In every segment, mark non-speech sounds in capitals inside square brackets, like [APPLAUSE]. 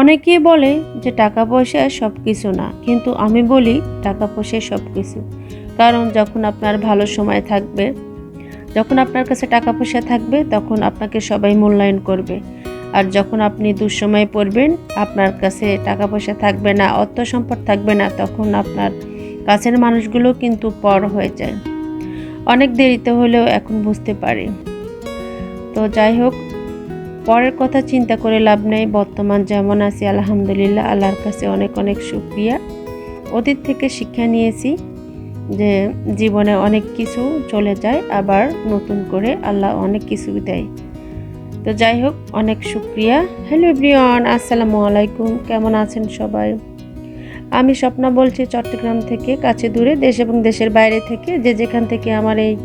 অনেকেই বলে যে টাকা পয়সা সব কিছু না, কিন্তু আমি বলি টাকা পয়সা সব কিছু কারণ যখন আপনার ভালো সময় থাকবে, যখন আপনার কাছে টাকা পয়সা থাকবে, তখন আপনাকে সবাই মূল্যায়ন করবে। আর যখন আপনি দুঃসময়ে পড়বেন, আপনার কাছে টাকা পয়সা থাকবে না, অর্থ সম্পদ থাকবে না, তখন আপনার কাছের মানুষগুলো কিন্তু পর হয়ে যায়। অনেক দেরিতে হলেও এখন বুঝতে পারি। তো যাই হোক পরের কথা চিন্তা করে লাভ নেই। বর্তমান যেমন আছি, আলহামদুলিল্লাহ, আল্লাহর কাছে অনেক অনেক শুক্রিয়া। অতীত থেকে শিক্ষা নিয়েছি যে জীবনে অনেক কিছু চলে যায়, আবার নতুন করে আল্লাহ অনেক কিছু দেয়। তো যাই হোক, অনেক শুক্রিয়া। হ্যালো এভরিওয়ান, আসসালামু আলাইকুম। কেমন আছেন সবাই? আমি স্বপ্না বলছি চট্টগ্রাম থেকে, কাছে দূরে, দেশ এবং দেশের বাইরে থেকে, যে যেখান থেকে আমার এই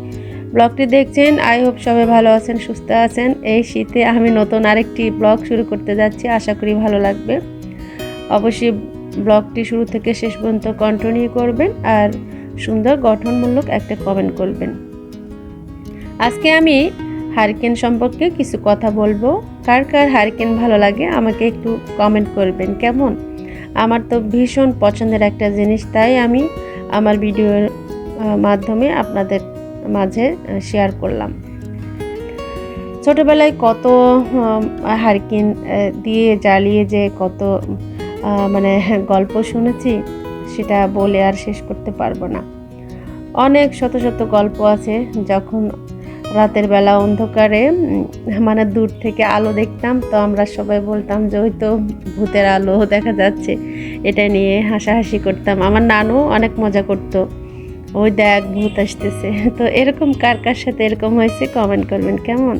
ব্লগটি দেখছেন। আই হোপ সবাই ভালো আছেন, সুস্থ আছেন। এই শীতে আমি নতুন আরেকটি ব্লগ শুরু করতে যাচ্ছি। আশা করি ভালো লাগবে। অবশ্যই ব্লগটি শুরু থেকে শেষ পর্যন্ত কন্টিনিউ করবেন আর সুন্দর গঠনমূলক একটা কমেন্ট করবেন। আজকে আমি হারিকেন সম্পর্কে কিছু কথা বলব। কার কার হারিকেন ভালো লাগে আমাকে একটু কমেন্ট করবেন, কেমন? আমার তো ভীষণ পছন্দের একটা জিনিস, তাই আমি আমার ভিডিওর মাধ্যমে আপনাদের মাঝে শেয়ার করলাম। ছোটবেলায় কত হারকিন দিয়ে জ্বালিয়ে যে কত মানে গল্প শুনেছি, সেটা বলে আর শেষ করতে পারব না। অনেক শত শত গল্প আছে, যখন রাতের বেলা অন্ধকারে মানে দূর থেকে আলো দেখতাম, তো আমরা সবাই বলতাম যে ওই তো ভূতের আলো দেখা যাচ্ছে। এটা নিয়ে হাসাহাসি করতাম। আমার নানু অনেক মজা করতো। ওই দেখ ভূত আসতেছে। তো এরকম কার কার সাথে এরকম হয়েছে কমেন্ট করবেন, কেমন?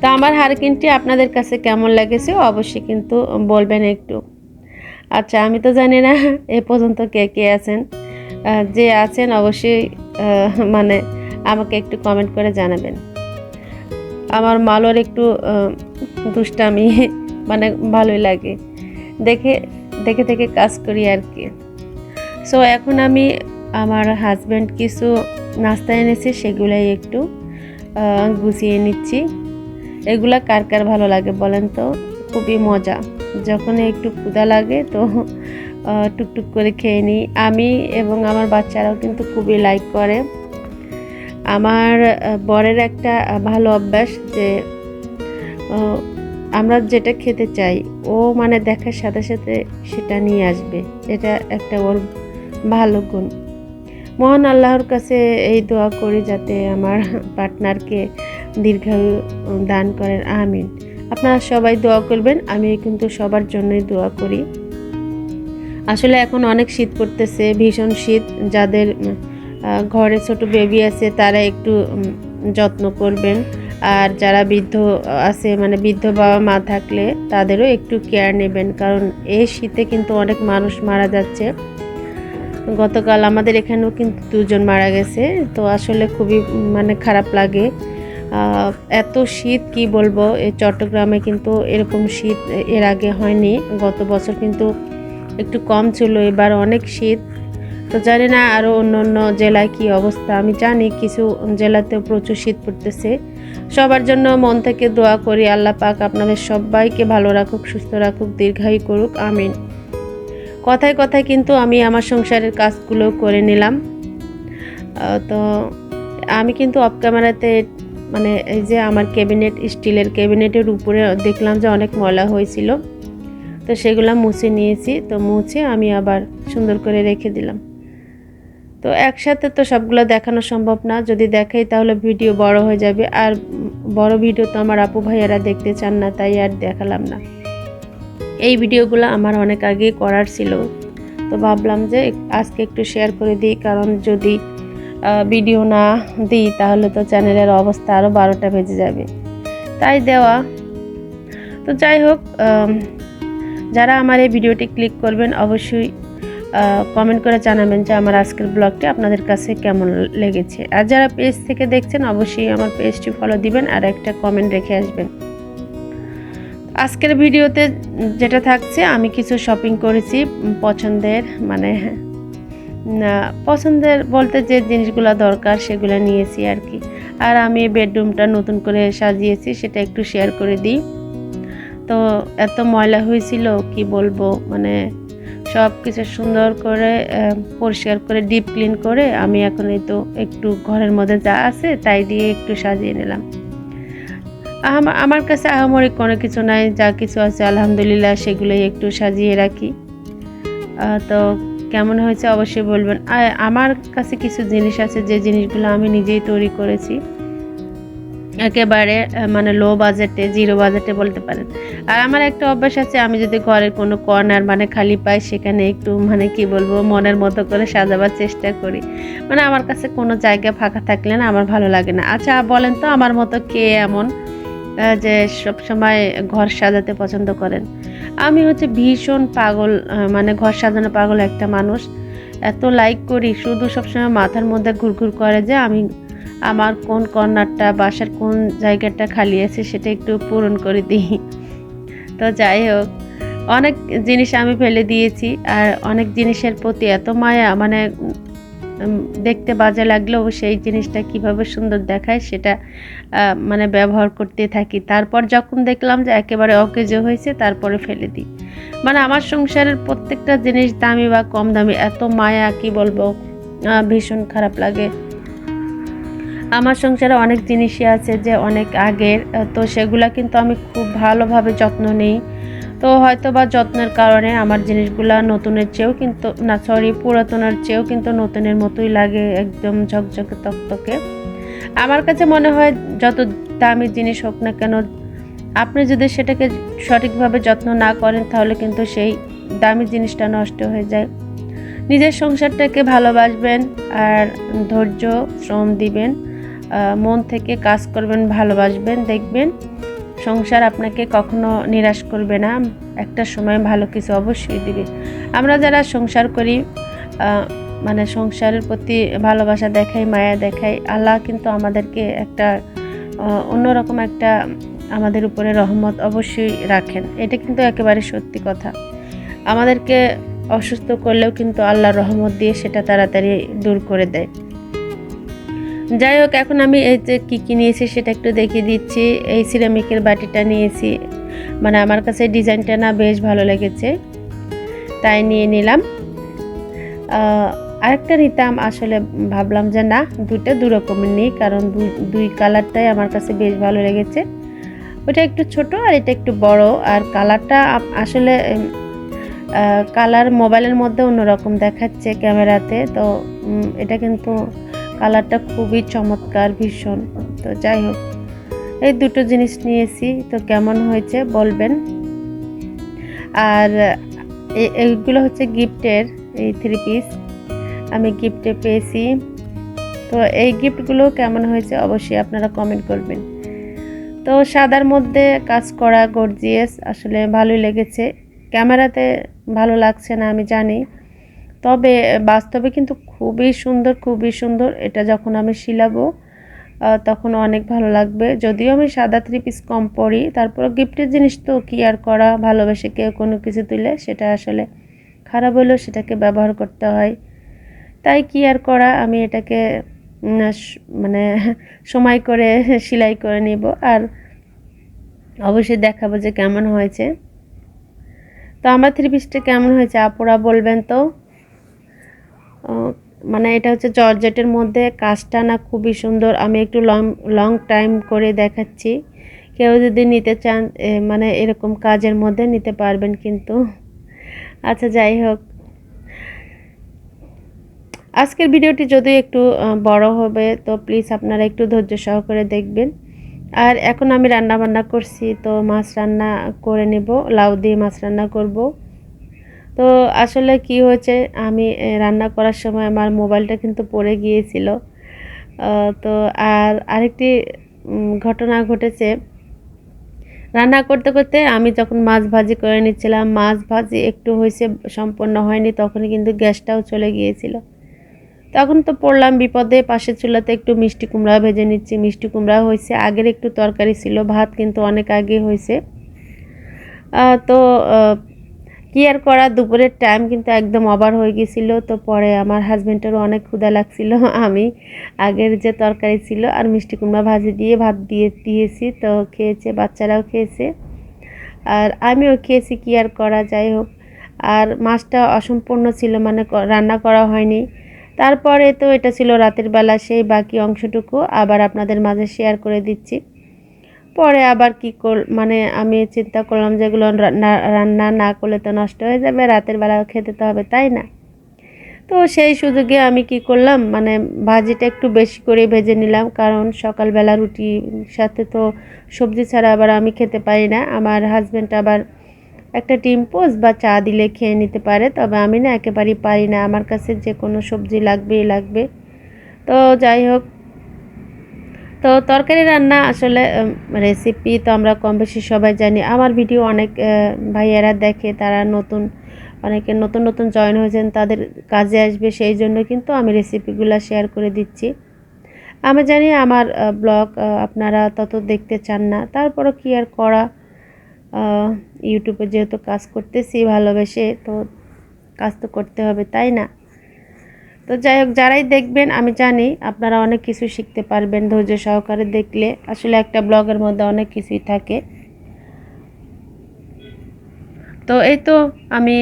তো আমার হারকিনটি আপনাদের কাছে কেমন লেগেছে অবশ্যই কিন্তু বলবেন একটু। আচ্ছা আমি তো জানি না এ পর্যন্ত কে কে আছেন। যে আছেন অবশ্যই মানে আমাকে একটু কমেন্ট করে জানাবেন। আমার মালোর একটু দুষ্টামি মানে ভালোই লাগে। দেখে দেখে দেখে কাজ করি আর কি। সো এখন আমি আমার হাজব্যান্ড কিছু নাস্তা এনেছে, সেগুলাই একটু গুছিয়ে নিচ্ছি। এগুলা কার কার ভালো লাগে বলেন তো? খুবই মজা। যখন একটু ক্ষুধা লাগে তো টুকটুক করে খেয়ে নিই। আমি এবং আমার বাচ্চারাও কিন্তু খুবই লাইক করে। আমার বরের একটা ভালো অভ্যাস যে আমরা যেটা খেতে চাই, ও মানে দেখার সাথে সাথে সেটা নিয়ে আসবে। এটা একটা ওর ভালো গুণ। মহান আল্লাহর কাছে এই দোয়া করি যাতে আমার পার্টনারকে দীর্ঘায়ু দান করেন। আমিন। আপনারা সবাই দোয়া করবেন আমি কিন্তু সবার জন্যই দোয়া করি। আসলে এখন অনেক শীত পড়তেছে, ভীষণ শীত। যাদের ঘরে ছোট বেবি আছে, তারা একটু যত্ন করবেন। আর যারা বৃদ্ধ আছে মানে বৃদ্ধ বাবা মা থাকলে, তাদেরও একটু কেয়ার নেবেন। কারণ এই শীতে কিন্তু অনেক মানুষ মারা যাচ্ছে। গতকাল আমাদের এখানেও কিন্তু দুজন মারা গেছে। তো আসলে খুবই মানে খারাপ লাগে। এত শীত কি বলব? এই চট্টগ্রামে কিন্তু এরকম শীত এর আগে হয়নি। গত বছর কিন্তু একটু কম ছিল, এবার অনেক শীত। তো জানি না আরও অন্য অন্য জেলায় কি অবস্থা। আমি জানি কিছু জেলাতেও প্রচুর শীত পড়তেছে। সবার জন্য মন থেকে দোয়া করি, আল্লাহ পাক আপনাদের সবাইকে ভালো রাখুক, সুস্থ রাখুক, দীর্ঘায়ু করুক, আমিন। কথায় কথায় কিন্তু আমি আমার সংসারের কাজগুলো করে নিলাম। তো আমি কিন্তু অফ ক্যামেরাতে মানে এই যে আমার ক্যাবিনেট স্টিলের ক্যাবিনেটের উপরে দেখলাম যে অনেক ময়লা হয়েছিল। তো সেগুলো মুছে নিয়েছি। তো মুছে আমি আবার সুন্দর করে রেখে দিলাম। তো একসাথে তো সবগুলো দেখানো সম্ভব না। যদি দেখাই তাহলে ভিডিও বড় হয়ে যাবে। আর বড় ভিডিও তো আমার আপু ভাইয়ারা দেখতে চান না, তাই আর দেখালাম না। এই ভিডিওগুলো আমার অনেক আগে করার ছিল। তো ভাবলাম যে আজকে একটু শেয়ার করে দিই, কারণ যদি ভিডিও না দিই, তাহলে তো চ্যানেলের অবস্থা আরও বারোটা বেজে যাবে। তাই দেওয়া। তো যাই হোক যারা আমার এই ভিডিওটি ক্লিক করবেন, অবশ্যই কমেন্ট করে জানাবেন যে আমার আজকের ব্লগটি আপনাদের কাছে কেমন লেগেছে। আর যারা পেজ থেকে দেখছেন, অবশ্যই আমার পেজটি ফলো দিবেন আর একটা কমেন্ট রেখে আসবেন। আজকের ভিডিওতে যেটা থাকছে, আমি কিছু শপিং করেছি পছন্দের মানে পছন্দের বলতে যে জিনিসগুলো দরকার সেগুলো নিয়েছি আর কি। আর আমি বেডরুমটা নতুন করে সাজিয়েছি, সেটা একটু শেয়ার করে দিই। তো এত ময়লা হয়েছিল, কি বলব মানে সব কিছু সুন্দর করে পরিষ্কার করে ডিপ ক্লিন করে, আমি এখন এই তো একটু ঘরের মধ্যে যা আছে, তাই দিয়ে একটু সাজিয়ে নিলাম। আমার কাছে আহামরি কোনো কিছু নাই, যা কিছু আছে আলহামদুলিল্লাহ সেগুলোই একটু সাজিয়ে রাখি। তো কেমন হয়েছে অবশ্যই বলবেন। আমার কাছে কিছু জিনিস আছে, যে জিনিসগুলো আমি নিজেই তৈরি করেছি। একেবারে মানে লো বাজেটে জিরো বাজেটে বলতে পারেন। আর আমার একটা অভ্যাস আছে, আমি যদি ঘরের কোনো কর্নার মানে খালি পাই, সেখানে একটু মানে কি বলব, মনের মতো করে সাজাবার চেষ্টা করি। মানে আমার কাছে কোনো জায়গা ফাঁকা থাকলে না আমার ভালো লাগে না। আচ্ছা বলেন তো আমার মতো কে এমন? যে সব সময় ঘর সাজাতে পছন্দ করেন। আমি হচ্ছে ভীষণ পাগল মানে ঘর সাজানো পাগল একটা মানুষ। এত লাইক করি, শুধু সবসময় মাথার মধ্যে ঘুরঘুর করে যে আমি আমার কোন কর্নারটা, বাসার কোন জায়গাটা খালি আছে সেটা একটু পূরণ করে দিই। তো যাই হোক, অনেক জিনিস আমি ফেলে দিয়েছি আর অনেক জিনিসের প্রতি এত মায়া মানে দেখতে বাজে লাগলেও সেই জিনিসটা কীভাবে সুন্দর দেখায় সেটা মানে ব্যবহার করতে থাকি। তারপর যখন দেখলাম যে একেবারে অকেজো হয়েছে, তারপরে ফেলে দিই। মানে আমার সংসারের প্রত্যেকটা জিনিস দামি বা কম দামি, এত মায়া, কি বলব ভীষণ খারাপ লাগে। আমার সংসারে অনেক জিনিসই আছে যে অনেক আগের, তো সেগুলা কিন্তু আমি খুব ভালোভাবে যত্ন নিই। তো হয়তো বা যত্নের কারণে আমার জিনিসগুলা নতুনের চেয়েও কিন্তু, না সরি পুরাতনের চেয়েও কিন্তু নতুনের মতোই লাগে একদম ঝকঝকে তকতকে। আমার কাছে মনে হয় যত দামি জিনিস হোক না কেন, আপনি যদি সেটাকে সঠিকভাবে যত্ন না করেন তাহলে কিন্তু সেই দামি জিনিসটা নষ্ট হয়ে যায়। নিজের সংসারটাকে ভালোবাসবেন আর ধৈর্য, শ্রম দিবেন মন থেকে কাজ করবেন, ভালোবাসবেন, দেখবেন। সংসার আপনাকে কখনো নিরাশ করবে না। একটা সময় ভালো কিছু অবশ্যই দিবে। আমরা যারা সংসার করি মানে সংসারের প্রতি ভালোবাসা দেখাই, মায়া দেখাই, আল্লাহ কিন্তু আমাদেরকে একটা অন্যরকম একটা আমাদের উপরে রহমত অবশ্যই রাখেন। এটা কিন্তু একেবারে সত্যি কথা। আমাদেরকে অসুস্থ করলেও কিন্তু আল্লাহর রহমত দিয়ে সেটা তাড়াতাড়ি দূর করে দেয়। যাই হোক, এখন আমি এই যে কী কী নিয়েছি সেটা একটু দেখিয়ে দিচ্ছি। এই সিরামিকের বাটিটা নিয়েছি। মানে আমার কাছে ডিজাইনটা না বেশ ভালো লেগেছে। তাই নিয়ে নিলাম। আরেকটা নিতাম, আসলে ভাবলাম যে না, দুইটা দু রকমের নিই, কারণ দুই দুই কালারটাই আমার কাছে বেশ ভালো লেগেছে। ওটা একটু ছোট আর এটা একটু বড়। আর কালারটা আসলে কালার মোবাইলের মধ্যে অন্যরকম দেখাচ্ছে ক্যামেরাতে। তো এটা কিন্তু কালারটা খুবই চমৎকার, ভীষণ। তো যাই হোক, এই দুটো জিনিস নিয়েছি। তো কেমন হয়েছে বলবেন? আর এইগুলো হচ্ছে গিফটের, এই থ্রি পিস আমি গিফটে পেয়েছি। তো এই গিফটগুলো কেমন হয়েছে অবশ্যই আপনারা কমেন্ট করবেন। তো সাদার মধ্যে কাজ করা গর্জিয়াস আসলে ভালোই লেগেছে। ক্যামেরাতে ভালো লাগছে না, আমি জানি। তবে, বাস্তবে কিন্তু খুবই সুন্দর খুবই সুন্দর। এটা যখন আমি শিলাবো তখন অনেক ভালো লাগবে। যদিও আমি সাদা থ্রি পিস কম পরি তারপর গিফটের জিনিস তো কি আর করা, ভালোবেসে কেউ কোনো কিছু তুলে, সেটা আসলে খারাপ হলেও সেটাকে ব্যবহার করতে হয়। তাই কি আর করা, আমি এটাকে মানে [LAUGHS] সময় করে সেলাই করে নিব। আর অবশ্যই দেখাবো যে কেমন হয়েছে। তো আমার থ্রি পিসটা কেমন হয়েছে? আপুরা বলবেন তো? মানে এটা হচ্ছে জর্জেটের মধ্যে কাজটা না খুবই সুন্দর। আমি একটু লং লং টাইম করে দেখাচ্ছি। কেউ যদি নিতে চান মানে এরকম কাজের মধ্যে নিতে পারবেন কিন্তু। আচ্ছা যাই হোক। আজকের ভিডিওটি যদি একটু বড় হবে, তো প্লিজ আপনারা একটু ধৈর্য সহকারে দেখবেন। আর এখন আমি রান্না বান্না করছি, তো মাছ রান্না করে নেব, লাউ দিয়ে মাছ রান্না করব। তো আসলে কি হয়েছে, আমি রান্না করার সময় আমার মোবাইলটা কিন্তু পড়ে গিয়েছিল। তো আর আরেকটি ঘটনা ঘটেছে। রান্না করতে করতে আমি যখন মাছ ভাজি করে নিচ্ছিলাম, মাছ ভাজি একটু হয়েছে সম্পন্ন হয়নি, তখনই কিন্তু গ্যাসটাও চলে গিয়েছিল। তখন তো পড়লাম বিপদে, পাশের চুলাতে একটু মিষ্টি কুমড়া ভেজে নিচ্ছি। মিষ্টি কুমড়া হয়েছে আগের একটু তরকারি ছিল, ভাত কিন্তু অনেক আগে হয়েছে তো কি আর করা? দুপুরের টাইম কিন্তু একদম অবার হয়ে গেছিল, তো পরে আমার হাজব্যান্ডেরও অনেক ক্ষুধা লাগছিল, আমি আগের যে তরকারি ছিল আর মিষ্টি কুমড়া ভাজি দিয়ে ভাত দিয়ে দিয়েছি, তো খেয়েছে, বাচ্চারাও খেয়েছে। আর আমিও খেয়েছি, কি আর করা যাই হোক। আর মাছটা অসম্পূর্ণ ছিল মানে রান্না করা হয়নি। তারপরে তো এটা ছিল রাতের বেলা, সেই বাকি অংশটুকু আবার আপনাদের মাঝে শেয়ার করে দিচ্ছি। পরে আবার কি কর মানে আমি চিন্তা করলাম যেগুলো রান্না না করলে তো নষ্ট হয়ে যাবে, রাতের বেলা খেতে তো হবে, তাই না? তো সেই সুযোগে আমি কি করলাম মানে ভাজিটা একটু বেশি করে ভেজে নিলাম, কারণ সকালবেলা রুটির সাথে তো সবজি ছাড়া আবার আমি খেতে পারি না। আমার হাজব্যান্ড আবার একটা ডিম পোস্ট বা চা দিলে খেয়ে নিতে পারে, তবে আমি না একেবারেই পারি না। আমার কাছে যে কোনো সবজি লাগবেই লাগবে। তো যাই হোক তো তরকারি রান্না আসলে রেসিপি তো আমরা কম বেশি সবাই জানি। আমার ভিডিও অনেক ভাইয়েরা দেখে, তারা নতুন, অনেকে নতুন নতুন জয়েন হয়েছেন, তাদের কাজে আসবে সেই জন্য কিন্তু আমি রেসিপিগুলো শেয়ার করে দিচ্ছি। আমি জানি আমার ব্লগ আপনারা তত দেখতে চান না। তারপরও কি আর করা? ইউটিউবে যেহেতু কাজ করতেছি, ভালোবেসে তো কাজ তো করতে হবে, তাই না? তো যাই হোক, যারাই দেখবেন, আমি জানি আপনারা অনেক কিছু শিখতে পারবেন ধৈর্য সহকারে দেখলে। আসলে একটা ব্লগের মধ্যে অনেক কিছুই থাকে। তো এই তো আমি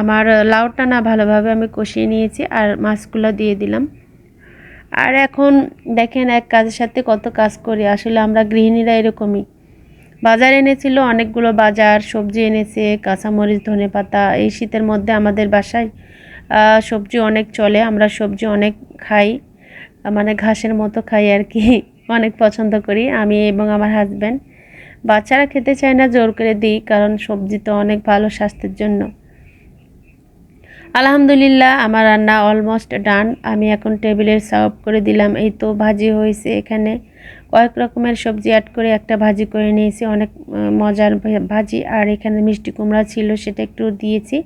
আমার লাউটা না ভালোভাবে আমি কষিয়ে নিয়েছি আর মাছগুলো দিয়ে দিলাম। আর এখন দেখেন এক কাজের সাথে কত কাজ করি। আসলে আমরা গৃহিণীরা এরকমই। বাজার এনেছিল অনেকগুলো বাজার, সবজি এনেছে, কাঁচামরিচ ধনে পাতা এই শীতের মধ্যে আমাদের বাসায় সবজি অনেক চলে, আমরা সবজি অনেক খাই মানে ঘাসের মতো খাই আর কি, [LAUGHS] অনেক পছন্দ করি, আমি এবং আমার হাজব্যান্ড বাচ্চারা খেতে চায় না, জোর করে দিই, কারণ সবজি তো অনেক ভালো স্বাস্থ্যের জন্য। আলহামদুলিল্লাহ, আমার রান্না অলমোস্ট ডান আমি এখন টেবিলে সার্ভ করে দিলাম, এই তো ভাজি হয়েছে এখানে। কয়েক রকমের সবজি অ্যাড করে একটা ভাজি করে নিয়েছি, অনেক মজার ভাজি, আর এখানে মিষ্টি কুমড়া ছিল, সেটা একটু দিয়েছি।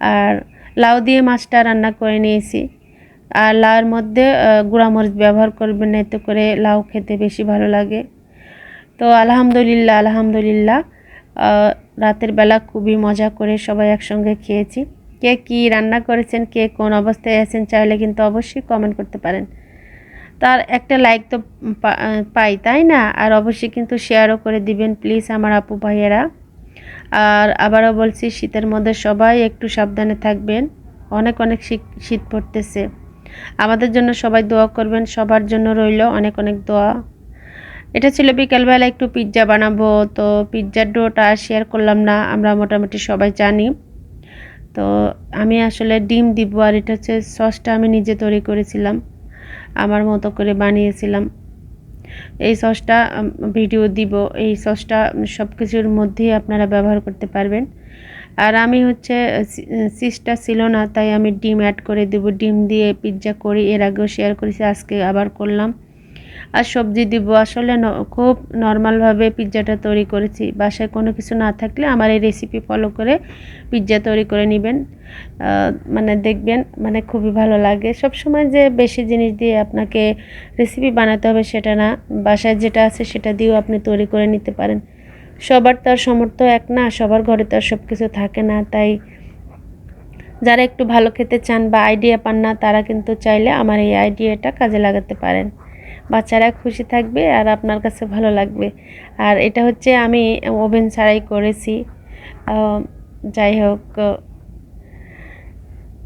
আর লাউ দিয়ে মাছটা রান্না করে নিয়েছি। আর লাউয়ের মধ্যে গুঁড়ামরিচ ব্যবহার করবেন, এতে করে লাউ খেতে বেশি ভালো লাগে। তো আলহামদুলিল্লাহ আলহামদুলিল্লাহ রাতের বেলা খুবই মজা করে সবাই একসঙ্গে খেয়েছি। কে কি রান্না করেছেন, কে কোন অবস্থায় আছেন চাইলে কিন্তু অবশ্যই কমেন্ট করতে পারেন। তার একটা লাইক তো পাই, তাই না? আর অবশ্যই কিন্তু শেয়ারও করে দিবেন প্লিজ আমার আপু ভাইয়েরা। আর আবারও বলছি, শীতের মধ্যে সবাই একটু সাবধানে থাকবেন। অনেক অনেক শীত- পড়তেছে। আমাদের জন্য সবাই দোয়া করবেন, সবার জন্য রইল অনেক অনেক দোয়া। এটা ছিল বিকালবেলা একটু পিৎজা বানাবো, তো পিৎজার ডোটা শেয়ার করলাম না, আমরা মোটামুটি সবাই জানি। তো আমি আসলে ডিম দিব আর এটা হচ্ছে সসটা আমি নিজে তৈরি করেছিলাম, আমার মতো করে বানিয়েছিলাম। এই সসটা ভিডিও দিব, এই সসটা সব কিছুর মধ্যেই আপনারা ব্যবহার করতে পারবেন। আর আমি হচ্ছে সিসটা ছিল না, তাই আমি ডিম অ্যাড করে দেব। ডিম দিয়ে পিৎজা করি, এর আগেও শেয়ার করেছি, আজকে আবার করলাম। আর সবজি দিব। আসলে খুব নর্মালভাবে পিৎজাটা তৈরি করেছি। বাসায় কোনো কিছু না থাকলে আমার এই রেসিপি ফলো করে পিৎজা তৈরি করে নেবেন। মানে দেখবেন মানে খুবই ভালো লাগে। সব সময় যে বেশি জিনিস দিয়ে আপনাকে রেসিপি বানাতে হবে সেটা না। বাসায় যেটা আছে সেটা দিয়েও আপনি তৈরি করে নিতে পারেন। সবার তো আর সামর্থ্য এক না, সবার ঘরে তো আর সব কিছু থাকে না। তাই যারা একটু ভালো খেতে চান বা আইডিয়া পান না, তারা কিন্তু চাইলে আমার এই আইডিয়াটা কাজে লাগাতে পারেন। বাচ্চারা খুশি থাকবে আর আপনার কাছে ভালো লাগবে। আর এটা হচ্ছে আমি ওভেন ছাড়াই করেছি। যাই হোক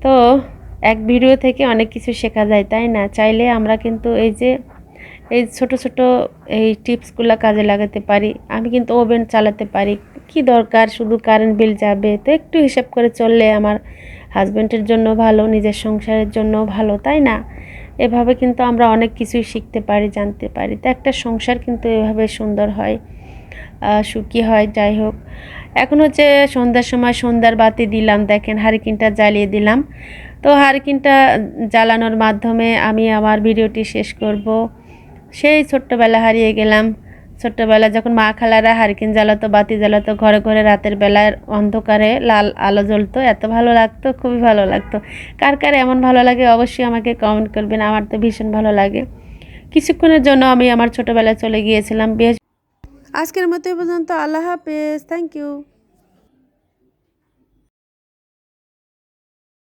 তো এক ভিডিও থেকে অনেক কিছু শেখা যায়, তাই না? চাইলে আমরা কিন্তু এই যে, এই ছোট ছোট এই টিপসগুলো কাজে লাগাতে পারি। আমি কিন্তু ওভেন চালাতে পারি। কি দরকার? শুধু কারেন্ট বিল যাবে। তো একটু হিসাব করে চললে আমার হাজব্যান্ডের জন্য ভালো, নিজের সংসারের জন্য ভালো, তাই না? এভাবে কিন্তু আমরা অনেক কিছুই শিখতে পারি, জানতে পারি। তো একটা সংসার কিন্তু এভাবে সুন্দর হয় সুখী হয়, যাই হোক। এখন হচ্ছে সন্ধ্যার সময় সন্ধ্যার বাতি দিলাম, দেখেন হারিকিনটা জ্বালিয়ে দিলাম। তো হারিকিনটা জ্বালানোর মাধ্যমে আমি আমার ভিডিওটি শেষ করব। সেই ছোট্টবেলা হারিয়ে গেলাম। ছোট্টবেলা যখন মা খালারা হারিকেন জ্বালাতো, বাতি জ্বালাতো, ঘরে ঘরে রাতের বেলার অন্ধকারে লাল আলো জ্বলতো, এত ভালো লাগতো, খুবই ভালো লাগতো। কার কার এমন ভালো লাগে অবশ্যই আমাকে কমেন্ট করবেন, আমার তো ভীষণ ভালো লাগে। কিছুক্ষণের জন্য আমি আমার ছোটোবেলায় চলে গিয়েছিলাম। বেশ আজকের মতো পর্যন্ত, আল্লাহ হাফেজ থ্যাংক ইউ